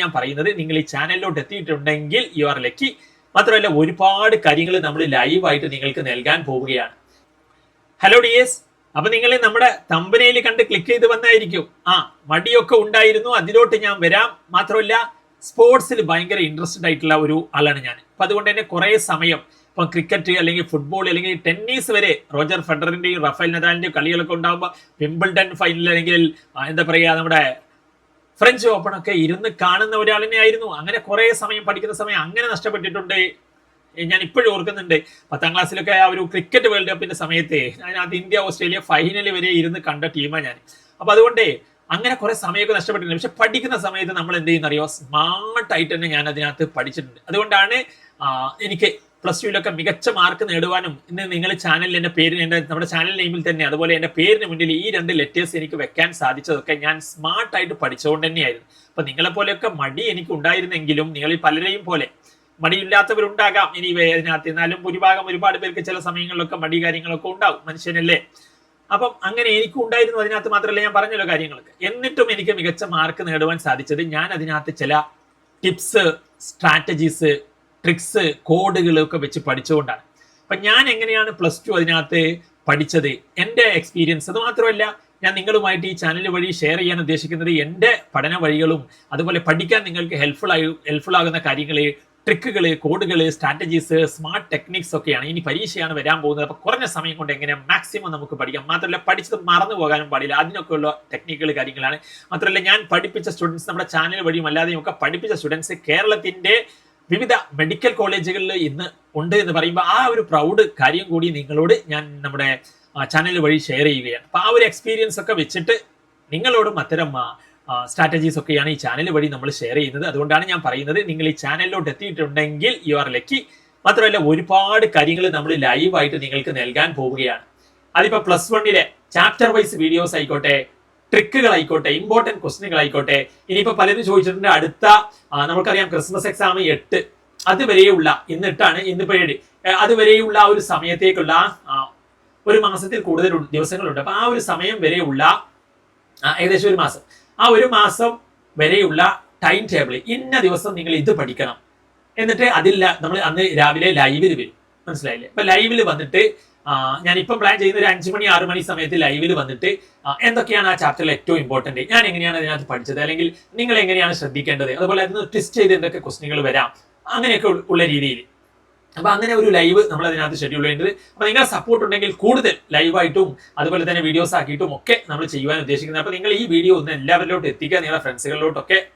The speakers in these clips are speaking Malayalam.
ഞാൻ പറയുന്നത് നിങ്ങൾ ഈ ചാനലിലോട്ട് എത്തിയിട്ടുണ്ടെങ്കിൽ യു ആർ ലക്കി മാത്രമല്ല ഒരുപാട് കാര്യങ്ങൾ നമ്മൾ ലൈവായിട്ട് നിങ്ങൾക്ക് നൽകാൻ പോവുകയാണ്. ഹലോ ഡിയേഴ്സ് അപ്പൊ നിങ്ങൾ നമ്മുടെ തമ്പനയിൽ കണ്ട് ക്ലിക്ക് ചെയ്ത് വന്നായിരിക്കും. ആ മടിയൊക്കെ ഉണ്ടായിരുന്നു. അതിലോട്ട് ഞാൻ വരാം. മാത്രമല്ല സ്പോർട്സിൽ ഭയങ്കര ഇൻട്രസ്റ്റഡ് ആയിട്ടുള്ള ഒരു ആളാണ് ഞാൻ. അപ്പൊ അതുകൊണ്ട് തന്നെ കുറെ സമയം ഇപ്പൊ ക്രിക്കറ്റ് അല്ലെങ്കിൽ ഫുട്ബോൾ അല്ലെങ്കിൽ ടെന്നീസ് വരെ റോജർ ഫെഡറിന്റെയും റഫേൽ നദാലിന്റെയും കളികളൊക്കെ ഉണ്ടാകുമ്പോൾ വിംബിൾഡൺ ഫൈനൽ അല്ലെങ്കിൽ എന്താ പറയുക നമ്മുടെ ഫ്രഞ്ച് ഓപ്പൺ ഒക്കെ ഇരുന്ന് കാണുന്ന ഒരാളിനെ ആയിരുന്നു. അങ്ങനെ കുറെ സമയം പഠിക്കുന്ന സമയം അങ്ങനെ നഷ്ടപ്പെട്ടിട്ടുണ്ട്. ഞാൻ ഇപ്പോഴും ഓർക്കുന്നുണ്ട്. പത്താം ക്ലാസ്സിലൊക്കെ ആ ഒരു ക്രിക്കറ്റ് വേൾഡ് കപ്പിന്റെ സമയത്ത് അതിനകത്ത് ഇന്ത്യ ഓസ്ട്രേലിയ ഫൈനൽ വരെ ഇരുന്ന് കണ്ട ടീമാണ് ഞാൻ. അപ്പൊ അതുകൊണ്ട് അങ്ങനെ കുറെ സമയമൊക്കെ നഷ്ടപ്പെട്ടിട്ടുണ്ട്. പക്ഷെ പഠിക്കുന്ന സമയത്ത് നമ്മൾ എന്ത് ചെയ്യുന്ന അറിയോ സ്മാർട്ടായിട്ട് തന്നെ ഞാൻ അതിനകത്ത് പഠിച്ചിട്ടുണ്ട്. അതുകൊണ്ടാണ് എനിക്ക് പ്ലസ് ടുവിലൊക്കെ മികച്ച മാർക്ക് നേടുവാനും ഇന്ന് നിങ്ങൾ ചാനലിൽ എന്റെ പേരിന് എന്റെ നമ്മുടെ ചാനൽ നെയിമിൽ തന്നെ അതുപോലെ എന്റെ പേരിന് മുന്നിൽ ഈ രണ്ട് ലെറ്റേഴ്സ് എനിക്ക് വെക്കാൻ സാധിച്ചതൊക്കെ ഞാൻ സ്മാർട്ടായിട്ട് പഠിച്ചുകൊണ്ട് തന്നെയായിരുന്നു. അപ്പം നിങ്ങളെപ്പോലെയൊക്കെ മടി എനിക്ക് ഉണ്ടായിരുന്നെങ്കിലും നിങ്ങളിൽ പലരെയും പോലെ മടിയില്ലാത്തവരുണ്ടാകാം ഇനി അതിനകത്ത്. എന്നാലും ഭൂരിഭാഗം ഒരുപാട് പേർക്ക് ചില സമയങ്ങളിലൊക്കെ മടി കാര്യങ്ങളൊക്കെ ഉണ്ടാവും മനുഷ്യനല്ലേ? അപ്പം അങ്ങനെ എനിക്കും ഉണ്ടായിരുന്നു. അതിനകത്ത് മാത്രമല്ല ഞാൻ പറഞ്ഞല്ലോ കാര്യങ്ങളൊക്കെ. എന്നിട്ടും എനിക്ക് മികച്ച മാർക്ക് നേടുവാൻ സാധിച്ചത് ഞാൻ അതിനകത്ത് ചില ടിപ്സ് സ്ട്രാറ്റജീസ് ട്രിക്സ് കോഡുകളൊക്കെ വെച്ച് പഠിച്ചുകൊണ്ടാണ് അപ്പൊ ഞാൻ എങ്ങനെയാണ് പ്ലസ് ടു അതിനകത്ത് പഠിച്ചത്? എന്റെ എക്സ്പീരിയൻസ് അത് മാത്രമല്ല ഞാൻ നിങ്ങളുമായിട്ട് ഈ ചാനൽ വഴി ഷെയർ ചെയ്യാൻ ഉദ്ദേശിക്കുന്നത് എന്റെ പഠന വഴികളും അതുപോലെ പഠിക്കാൻ നിങ്ങൾക്ക് ഹെൽപ്ഫുൾ ആയി ഹെൽപ്ഫുൾ ആകുന്ന കാര്യങ്ങൾ ട്രിക്കുകൾ കോഡുകൾ സ്ട്രാറ്റജീസ് സ്മാർട്ട് ടെക്നിക്സ് ഒക്കെയാണ്. ഇനി പരീക്ഷയാണ് വരാൻ പോകുന്നത്. അപ്പോൾ കുറഞ്ഞ സമയം കൊണ്ട് എങ്ങനെ മാക്സിമം നമുക്ക് പഠിക്കാം? മാത്രമല്ല പഠിച്ചത് മറന്നു പോകാനും പാടില്ല. അതിനൊക്കെയുള്ള ടെക്നിക്കുകൾ കാര്യങ്ങളാണ്. മാത്രമല്ല ഞാൻ പഠിപ്പിച്ച സ്റ്റുഡൻസ് നമ്മുടെ ചാനൽ വഴിയും അല്ലാതെയും ഒക്കെ പഠിപ്പിച്ച സ്റ്റുഡൻസ് കേരളത്തിന്റെ വിവിധ മെഡിക്കൽ കോളേജുകളിൽ ഇന്ന് ഉണ്ട് എന്ന് പറയുമ്പോൾ ആ ഒരു പ്രൗഡ് കാര്യം കൂടി നിങ്ങളോട് ഞാൻ നമ്മുടെ ചാനൽ വഴി ഷെയർ ചെയ്യുകയാണ്. അപ്പൊ ആ ഒരു എക്സ്പീരിയൻസ് ഒക്കെ വെച്ചിട്ട് നിങ്ങളോടും അത്തരം സ്ട്രാറ്റജീസ് ഒക്കെയാണ് ഈ ചാനൽ വഴി നമ്മൾ ഷെയർ ചെയ്യുന്നത്. അതുകൊണ്ടാണ് ഞാൻ പറയുന്നത് നിങ്ങൾ ഈ ചാനലിലോട്ട് എത്തിയിട്ടുണ്ടെങ്കിൽ യു ആർ ലക്കി മാത്രമല്ല ഒരുപാട് കാര്യങ്ങൾ നമ്മൾ ലൈവായിട്ട് നിങ്ങൾക്ക് നൽകാൻ പോവുകയാണ്. അതിപ്പോ പ്ലസ് വണ്ണിലെ ചാപ്റ്റർ വൈസ് വീഡിയോസ് ആയിക്കോട്ടെ ട്രിക്കുകൾ ആയിക്കോട്ടെ ഇമ്പോർട്ടന്റ് ഇനിയിപ്പോൾ പലരും ചോദിച്ചിട്ടുണ്ട് അടുത്ത നമുക്കറിയാം ക്രിസ്മസ് എക്സാം എട്ട്. അതുവരെയുള്ള ഇന്നിട്ടാണ് ഇന്നിപ്പോ ഏഴ് ഏ, അതുവരെയുള്ള ആ ഒരു സമയത്തേക്കുള്ള ഒരു മാസത്തിൽ കൂടുതൽ ദിവസങ്ങളുണ്ട്. അപ്പൊ ആ ഒരു സമയം വരെയുള്ള ഏകദേശം ഒരു മാസം. ആ ഒരു മാസം വരെയുള്ള ടൈം ടേബിൾ ഇന്ന ദിവസം നിങ്ങൾ ഇത് പഠിക്കണം. എന്നിട്ട് അതില്ല നമ്മൾ അന്ന് രാവിലെ ലൈവിൽ വരും. മനസ്സിലായില്ലേ? അപ്പൊ ലൈവിൽ വന്നിട്ട് ഞാനിപ്പം പ്ലാൻ ചെയ്യുന്ന ഒരു അഞ്ച് മണി ആറ് മണി സമയത്ത് ലൈവിൽ വന്നിട്ട് എന്തൊക്കെയാണ് ആ ചാപ്റ്ററിൽ ഏറ്റവും ഇമ്പോർട്ടന്റ് ഞാൻ എങ്ങനെയാണ് അതിനകത്ത് പഠിച്ചത്? അല്ലെങ്കിൽ നിങ്ങൾ എങ്ങനെയാണ് ശ്രദ്ധിക്കേണ്ടത്? അതുപോലെ അതിന് ട്വിസ്റ്റ് ചെയ്ത് എന്തൊക്കെ ക്വസ്റ്റ്യനുകൾ വരാം? അങ്ങനെയൊക്കെ ഉള്ള- രീതിയിൽ. അപ്പൊ അങ്ങനെ ഒരു ലൈവ് നമ്മൾ അതിനകത്ത് ഷെഡ്യൂൾ ചെയ്യേണ്ടത്. അപ്പൊ നിങ്ങളുടെ സപ്പോർട്ട് ഉണ്ടെങ്കിൽ കൂടുതൽ ലൈവായിട്ടും അതുപോലെ തന്നെ വീഡിയോസ് ആക്കിയിട്ടും ഒക്കെ നമ്മൾ ചെയ്യുവാൻ ഉദ്ദേശിക്കുന്നത്. അപ്പൊ നിങ്ങൾ ഈ വീഡിയോ ഒന്ന് എല്ലാവരിലോട്ട് എത്തിക്കുക നിങ്ങളുടെ ഫ്രണ്ട്സുകളിലോട്ടൊക്കെ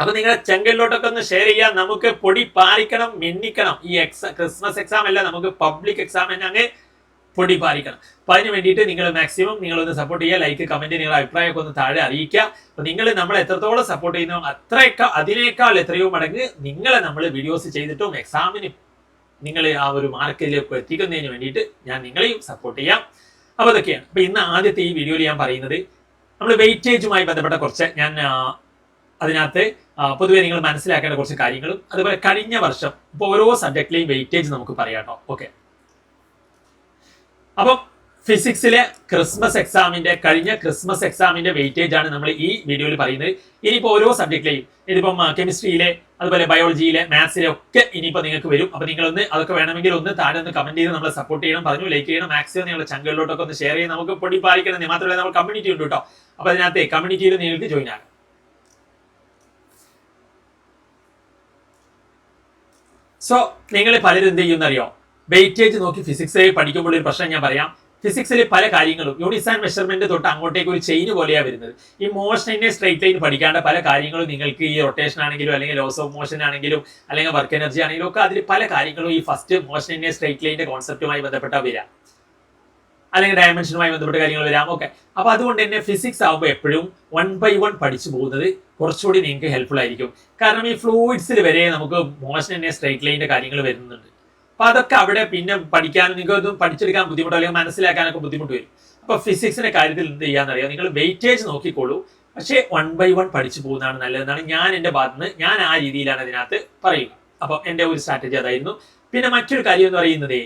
അപ്പൊ നിങ്ങളുടെ ചെങ്കലിലോട്ടൊക്കെ ഒന്ന് ഷെയർ ചെയ്യാൻ നമുക്ക് പൊടി പാലിക്കണം മിന്നിക്കണം. ഈ എക്സാം ക്രിസ്മസ് എക്സാം അല്ല നമുക്ക് പബ്ലിക് എക്സാം തന്നെ അങ്ങ് പൊടി പാലിക്കണം. അപ്പൊ അതിന് വേണ്ടിയിട്ട് നിങ്ങൾ മാക്സിമം നിങ്ങൾ ഒന്ന് സപ്പോർട്ട് ചെയ്യുക ലൈക്ക് കമന്റ് നിങ്ങളുടെ അഭിപ്രായമൊക്കെ ഒന്ന് താഴെ അറിയിക്കുക. അപ്പൊ നിങ്ങൾ നമ്മൾ എത്രത്തോളം സപ്പോർട്ട് ചെയ്യുന്നോ അത്രയൊക്കെ അതിനേക്കാൾ എത്രയോ മടങ്ങ് നിങ്ങളെ നമ്മൾ വീഡിയോസ് ചെയ്തിട്ടും എക്സാമിന് നിങ്ങൾ ആ ഒരു മാർക്കിലേക്ക് എത്തിക്കുന്നതിന് വേണ്ടിയിട്ട് ഞാൻ നിങ്ങളെയും സപ്പോർട്ട് ചെയ്യാം. അപ്പൊ അതൊക്കെയാണ് അപ്പൊ ഇന്ന് ആദ്യത്തെ ഈ വീഡിയോയിൽ ഞാൻ പറയുന്നത് നമ്മൾ വെയിറ്റേജുമായി ബന്ധപ്പെട്ട കുറച്ച് ഞാൻ അതിനകത്ത് പൊതുവെ നിങ്ങൾ മനസ്സിലാക്കേണ്ട കുറച്ച് കാര്യങ്ങളും അതുപോലെ കഴിഞ്ഞ വർഷം ഇപ്പോൾ ഓരോ സബ്ജക്റ്റിലെയും വെയിറ്റേജ് നമുക്ക് പറയാം കേട്ടോ. ഓക്കെ അപ്പം ഫിസിക്സിലെ ക്രിസ്മസ് എക്സാമിന്റെ കഴിഞ്ഞ ക്രിസ്മസ് എക്സാമിന്റെ വെയിറ്റേജ് ആണ് നമ്മൾ ഈ വീഡിയോയിൽ പറയുന്നത്. ഇനിയിപ്പോൾ ഓരോ സബ്ജക്റ്റിലെയും ഇതിപ്പം കെമിസ്ട്രിയിലെ അതുപോലെ ബയോളജിയിലെ മാത്സിലെ ഒക്കെ ഇനിയിപ്പോൾ നിങ്ങൾക്ക് വരും. അപ്പോൾ നിങ്ങളൊന്ന് അതൊക്കെ വേണമെങ്കിൽ ഒന്ന് താഴെ ഒന്ന് കമന്റ് ചെയ്ത് നമ്മളെ സപ്പോർട്ട് ചെയ്യണം പറഞ്ഞു ലൈക്ക് ചെയ്യണം മാക്സിമം നിങ്ങളുടെ ചങ്കളിലോട്ടൊക്കെ ഒന്ന് ഷെയർ ചെയ്ത് നമുക്ക് പൊടി പാലിക്കണം മാത്രമല്ല നമ്മൾ കമ്മ്യൂണിറ്റി ഉണ്ട് കേട്ടോ. അപ്പോൾ അതിനകത്ത് കമ്മ്യൂണിറ്റിയിൽ നിങ്ങൾക്ക് ജോയിൻ ആകാം. സോ നിങ്ങൾ പലരും എന്ത് ചെയ്യുന്ന അറിയോ വെയിറ്റേജ് നോക്കി ഫിസിക്സ് പഠിക്കുമ്പോൾ ഒരു പ്രശ്നം ഞാൻ പറയാം. ഫിസിക്സിൽ പല കാര്യങ്ങളും യൂണിസ് ആൻഡ് മെഷർമെന്റ് തൊട്ട് അങ്ങോട്ടേക്ക് ഒരു ചെയിൻ പോലെയാണ് വരുന്നത്. ഈ മോഷനെ സ്ട്രേറ്റ് ലൈൻ പഠിക്കാണ്ട് പല കാര്യങ്ങളും നിങ്ങൾക്ക് ഈ റൊട്ടേഷൻ ആണെങ്കിലും അല്ലെങ്കിൽ ലോസ് ഓഫ് മോഷൻ ആണെങ്കിലും അല്ലെങ്കിൽ വർക്ക് എനർജി ആണെങ്കിലും ഒക്കെ അതിൽ പല കാര്യങ്ങളും ഈ ഫസ്റ്റ് മോഷനെ സ്ട്രേറ്റ് ലൈനിന്റെ കോൺസെപ്റ്റുമായി ബന്ധപ്പെട്ട വരാം. അല്ലെങ്കിൽ ഡയമെൻഷനുമായി ബന്ധപ്പെട്ട കാര്യങ്ങൾ വരാം. ഓക്കെ അപ്പൊ അതുകൊണ്ട് തന്നെ ഫിസിക്സ് ആകുമ്പോൾ എപ്പോഴും വൺ ബൈ വൺ പഠിച്ചു പോകുന്നത് കുറച്ചുകൂടി നിങ്ങൾക്ക് ഹെൽപ്ഫുൾ ആയിരിക്കും. കാരണം ഈ ഫ്ലൂയിഡ്സിൽ വരെ നമുക്ക് മോഷൻ സ്ട്രൈറ്റ് ലൈനിന്റെ കാര്യങ്ങൾ വരുന്നുണ്ട്. അപ്പൊ അതൊക്കെ അവിടെ പിന്നെ പഠിക്കാൻ നിങ്ങൾക്ക് ഒന്നും പഠിച്ചെടുക്കാൻ ബുദ്ധിമുട്ടോ അല്ലെങ്കിൽ മനസ്സിലാക്കാനൊക്കെ ബുദ്ധിമുട്ട് വരും. അപ്പൊ ഫിസിക്സിന്റെ കാര്യത്തിൽ എന്ത് ചെയ്യാന്നറിയാം? നിങ്ങൾ വെയിറ്റേജ് നോക്കിക്കോളൂ. പക്ഷേ വൺ ബൈ വൺ പഠിച്ചു പോകുന്നതാണ് നല്ലതെന്നാണ് ഞാൻ എന്റെ ഭാഗത്ത് നിന്ന് ഞാൻ ആ രീതിയിലാണ് അതിനകത്ത് പറയുക അപ്പൊ എന്റെ ഒരു സ്ട്രാറ്റജി അതായിരുന്നു. പിന്നെ മറ്റൊരു കാര്യം എന്ന് പറയുന്നത്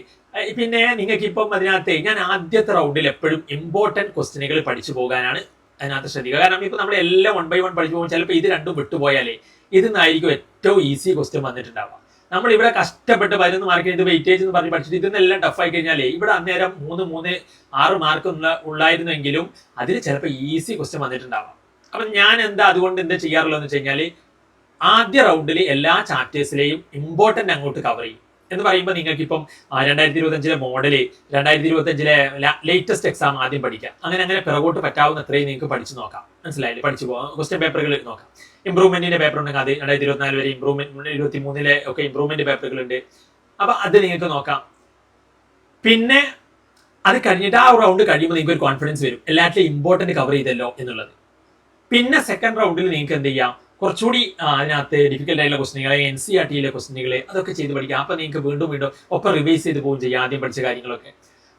പിന്നെ നിങ്ങൾക്ക് ഇപ്പം അതിനകത്ത് ഞാൻ ആദ്യത്തെ റൗണ്ടിൽ എപ്പോഴും ഇമ്പോർട്ടന്റ് ക്വസ്റ്റ്യനുകൾ പഠിച്ചു പോകാനാണ് അതിനകത്ത് ശ്രദ്ധിക്കുക. കാരണം ഇപ്പൊ നമ്മൾ എല്ലാം വൺ ബൈ വൺ പഠിച്ചു പോകുമ്പോൾ ചിലപ്പോൾ ഇത് രണ്ടും വിട്ടുപോയാലേ ഇതിൽ നിന്നായിരിക്കും ഏറ്റവും ഈസി ക്വസ്റ്റ്യൻ വന്നിട്ടുണ്ടാവുക. നമ്മൾ ഇവിടെ കഷ്ടപ്പെട്ട് പതിനൊന്ന് മാർക്ക് ഇത് വെയിറ്റേജ് എന്ന് പറഞ്ഞ് പഠിച്ചിട്ട് ഇതിനെല്ലാം ആയി കഴിഞ്ഞാലേ ഇവിടെ അന്നേരം മൂന്ന് മൂന്ന് ആറ് മാർക്ക് ഉള്ളായിരുന്നെങ്കിലും അതിൽ ചിലപ്പോൾ ഈസി ക്വസ്റ്റ്യൻ വന്നിട്ടുണ്ടാവാം. അപ്പം ഞാൻ എന്താ അതുകൊണ്ട് എന്താ ചെയ്യാറുള്ളത് എന്ന് വെച്ച് കഴിഞ്ഞാൽ ആദ്യ റൗണ്ടിൽ എല്ലാ ചാപ്റ്റേഴ്സിലെയും ഇമ്പോർട്ടന്റ് അങ്ങോട്ട് കവർ ചെയ്യും. എന്ന് പറയുമ്പോൾ നിങ്ങൾക്ക് ഇപ്പം രണ്ടായിരത്തി ഇരുപത്തഞ്ചിലെ മോഡൽ രണ്ടായിരത്തി ഇരുപത്തഞ്ചിലെ ലേറ്റസ്റ്റ് എക്സാം ആദ്യം പഠിക്കാം. അങ്ങനെ അങ്ങനെ പിറകോട്ട് പറ്റാവുന്ന അത്രയും നിങ്ങൾക്ക് പഠിച്ചു നോക്കാം. മനസ്സിലായില്ലേ? പഠിച്ചു പോകാം ക്വസ്റ്റ്യൻ പേപ്പറുകൾ നോക്കാം. ഇമ്പ്രൂവ്മെന്റിന്റെ പേപ്പർ ഉണ്ടെങ്കിൽ അത് രണ്ടായിരത്തി ഇരുപത്തിനാല് വരെ ഇമ്പ്രൂവ്മെന്റ് ഇരുപത്തി മൂന്നിലെ ഒക്കെ ഇമ്പ്രൂവ്മെന്റ് പേപ്പറുകൾ ഉണ്ട് അപ്പൊ അത് നിങ്ങൾക്ക് നോക്കാം. പിന്നെ അത് കഴിഞ്ഞിട്ട് ആ റൗണ്ട് കഴിയുമ്പോൾ നിങ്ങൾക്ക് ഒരു കോൺഫിഡൻസ് വരും. എല്ലാറ്റിലും ഇമ്പോർട്ടന്റ് കവർ ചെയ്തല്ലോ എന്നുള്ളത്. പിന്നെ സെക്കൻഡ് റൗണ്ടിൽ നിങ്ങൾക്ക് എന്ത് ചെയ്യാം? കുറച്ചുകൂടി അതിനകത്ത് ഡിഫിക്കൽട്ട് ആയിട്ടുള്ള ക്വസ്റ്റനുകൾ എൻ സി ആർ ടിയിലെ അതൊക്കെ ചെയ്ത് പഠിക്കാം. അപ്പൊ നിങ്ങൾക്ക് വീണ്ടും വീണ്ടും ഒപ്പം റിവൈസ് ചെയ്ത് പോകും ചെയ്യാം ആദ്യം പഠിച്ച കാര്യങ്ങളൊക്കെ.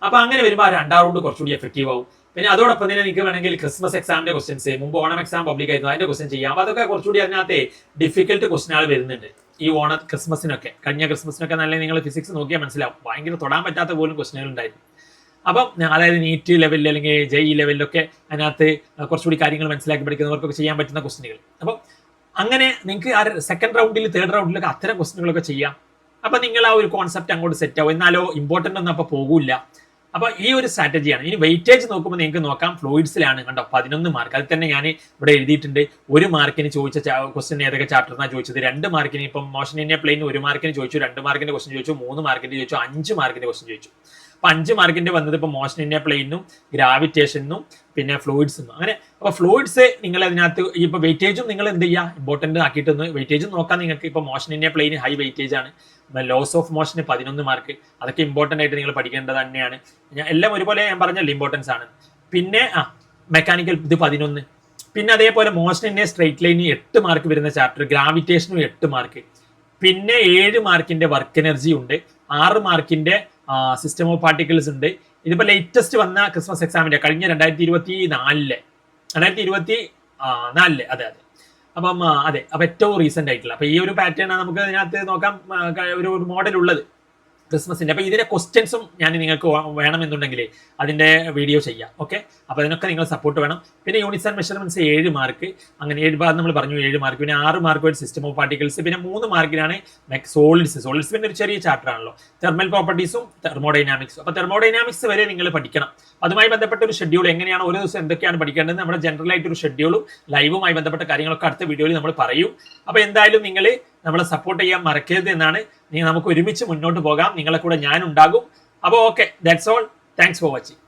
അപ്പൊ അങ്ങനെ വരുമ്പോൾ ആ രണ്ടാം റൗണ്ട് കുറച്ചുകൂടി എഫക്റ്റീവ് ആവും. പിന്നെ അതോടൊപ്പം തന്നെ നിങ്ങൾക്ക് വേണമെങ്കിൽ ക്രിസ്മസ് എക്സാമിന്റെ ക്വസ്റ്റൻസ് മുമ്പ് ഓണം എക്സാം പബ്ലിക് ആയിരുന്നു അതിന്റെ ക്വസ്റ്റൻ ചെയ്യാം. അതൊക്കെ കുറച്ചുകൂടി അതിനകത്ത് ഡിഫിക്കൽട്ട് ക്വസ്റ്റനുകൾ വരുന്നുണ്ട്. ഈ ഓണ ക്രിസ്മസിനൊക്കെ കഴിഞ്ഞ ക്രിസ്മസിനൊക്കെ നല്ല നിങ്ങൾ ഫിസിക്സ് നോക്കിയാൽ മനസ്സിലാവും. ഭയങ്കര തൊടാൻ പറ്റാത്ത പോലും ക്വസ്റ്റനുകൾ ഉണ്ടായിരുന്നു. അപ്പം അതായത് നീറ്റ് ലെവലിൽ അല്ലെങ്കിൽ ജെ ഇ ലെവലിലൊക്കെ അതിനകത്ത് കുറച്ചുകൂടി കാര്യങ്ങൾ മനസ്സിലാക്കി പഠിക്കുന്നവർക്കൊക്കെ ചെയ്യാൻ പറ്റുന്ന ക്വസ്റ്റനുകൾ അപ്പം അങ്ങനെ നിങ്ങൾക്ക് ആ സെക്കൻഡ് റൗണ്ടിൽ തേർഡ് റൗണ്ടിലൊക്കെ അത്തരം ക്വസ്റ്റ്യനുകളൊക്കെ ചെയ്യാം. അപ്പൊ നിങ്ങൾ ആ ഒരു കോൺസെപ്റ്റ് അങ്ങോട്ട് സെറ്റ് ആവും. എന്നാലോ ഇമ്പോർട്ടന്റ് ഒന്നും അപ്പോൾ പോകില്ല. അപ്പൊ ഈ ഒരു സ്ട്രാറ്റജിയാണ് ഇനി വെയിറ്റേജ് നോക്കുമ്പോൾ നിങ്ങൾക്ക് നോക്കാം. ഫ്ലൂയിഡ്സിലാണ് കണ്ടോ പതിനൊന്ന് മാർക്ക് അതിൽ തന്നെ ഞാൻ ഇവിടെ എഴുതിയിട്ടുണ്ട്. ഒരു മാർക്കിന് ചോദിച്ച ക്വസ്റ്റ്യൻ ഏതൊക്കെ ചാപ്റ്ററിനാണ് ചോദിച്ചത്. രണ്ട് മാർക്കിന് ഇപ്പം മോഷൻ ഇന്ത്യ പ്ലെയിൻ ഒരു മാർക്കിന് ചോദിച്ചു. രണ്ട് മാർക്കിന്റെ ക്വസ്റ്റ്യൻ ചോദിച്ചു. മൂന്ന് മാർക്കിന്റെ ചോദിച്ചു. അഞ്ച് മാർക്കിന്റെ ക്വസ്റ്റ്യൻ ചോദിച്ചു. അപ്പൊ അഞ്ച് മാർക്കിന്റെ വന്നത് ഇപ്പൊ മോഷൻ ഇന്ത്യ പ്ലെയിനും ഗ്രാവിറ്റേഷനും പിന്നെ ഫ്ലൂയിഡ്സും അങ്ങനെ അപ്പൊ ഫ്ലൂയിഡ്സ് നിങ്ങൾ അതിനകത്ത് ഇപ്പൊ വെയിറ്റേജും നിങ്ങൾ എന്ത് ചെയ്യുക ഇമ്പോർട്ടന്റ് ആക്കിയിട്ടൊന്ന് വെയിറ്റേജും നോക്കാൻ നിങ്ങൾക്ക്. ഇപ്പൊ motion in a plane high weightage ആണ്. ലോസ് ഓഫ് മോഷന് പതിനൊന്ന് മാർക്ക് അതൊക്കെ ഇമ്പോർട്ടന്റ് ആയിട്ട് നിങ്ങൾ പഠിക്കേണ്ടത് തന്നെയാണ്. ഞാൻ എല്ലാം ഒരുപോലെ ഞാൻ പറഞ്ഞല്ലോ ഇമ്പോർട്ടൻസ് ആണ്. പിന്നെ ആ മെക്കാനിക്കൽ ഇത് പതിനൊന്ന്. പിന്നെ അതേപോലെ മോഷനെ സ്ട്രൈറ്റ് ലൈനിന് എട്ട് മാർക്ക് വരുന്ന ചാപ്റ്റർ ഗ്രാവിറ്റേഷനും എട്ട് മാർക്ക് പിന്നെ ഏഴ് മാർക്കിന്റെ വർക്ക് എനർജി ഉണ്ട്. ആറ് മാർക്കിന്റെ സിസ്റ്റം ഓഫ് പാർട്ടിക്കിൾസ് ഉണ്ട്. ഇതിപ്പോ ലേറ്റസ്റ്റ് വന്ന ക്രിസ്മസ് എക്സാമിന്റെ കഴിഞ്ഞ രണ്ടായിരത്തി ഇരുപത്തി നാലിലെ രണ്ടായിരത്തി ഇരുപത്തി നാലിലെ അതെ അതെ. അപ്പം അതെ അപ്പൊ ഏറ്റവും റീസെന്റ് ആയിട്ടുള്ള. അപ്പൊ ഈ ഒരു പാറ്റേൺ നമുക്ക് ഇതിനകത്ത് നോക്കാം ഒരു മോഡൽ ഉള്ളത്. ക്രിസ്മസിന്റെ. അപ്പൊ ഇതിന്റെ ക്വസ്റ്റ്യൻസും ഞാൻ നിങ്ങൾക്ക് വേണമെന്നുണ്ടെങ്കിൽ അതിന്റെ വീഡിയോ ചെയ്യാം. ഓക്കെ അപ്പൊ അതിനൊക്കെ നിങ്ങൾ സപ്പോർട്ട് വേണം. പിന്നെ യൂണിറ്റ്സ് ആൻഡ് മെഷർമെന്റ്സ് ഏഴ് മാർക്ക് അങ്ങനെ ഏഴ് ഭാഗം നമ്മൾ പറഞ്ഞു ഏഴ് മാർക്ക് പിന്നെ ആറ് മാർക്ക് ഒരു സിസ്റ്റം ഓഫ് പാർട്ടിക്കിൾസ് പിന്നെ മൂന്ന് മാർക്കിനാണ് സോളിഡ്സ് സോളിഡ്സ് പിന്നെ ഒരു ചെറിയ ചാപ്റ്റർ ആണല്ലോ. തെർമൽ പ്രോപ്പർട്ടീസും തെർമോഡൈനാമിക്സും അപ്പൊ തെർമോഡൈനാമിക്സ് വരെ നിങ്ങൾ പഠിക്കണം. അതുമായി ബന്ധപ്പെട്ട ഒരു ഷെഡ്യൂൾ എങ്ങനെയാണ് ഓരോ ദിവസം എന്തൊക്കെയാണ് പഠിക്കേണ്ടത് നമ്മുടെ ജനറൽ ആയിട്ട് ഒരു ഷെഡ്യൂളും ലൈവുമായി ബന്ധപ്പെട്ട കാര്യങ്ങളൊക്കെ അടുത്ത വീഡിയോയിൽ നമ്മൾ പറയും. അപ്പൊ എന്തായാലും നിങ്ങൾ നമ്മളെ സപ്പോർട്ട് ചെയ്യാൻ മറക്കരുത് എന്നാണ് നീ നമുക്ക് ഒരുമിച്ച് മുന്നോട്ട് പോകാം. നിങ്ങളെ കൂടെ ഞാൻ ഉണ്ടാകും അപ്പോൾ okay that's all thanks for watching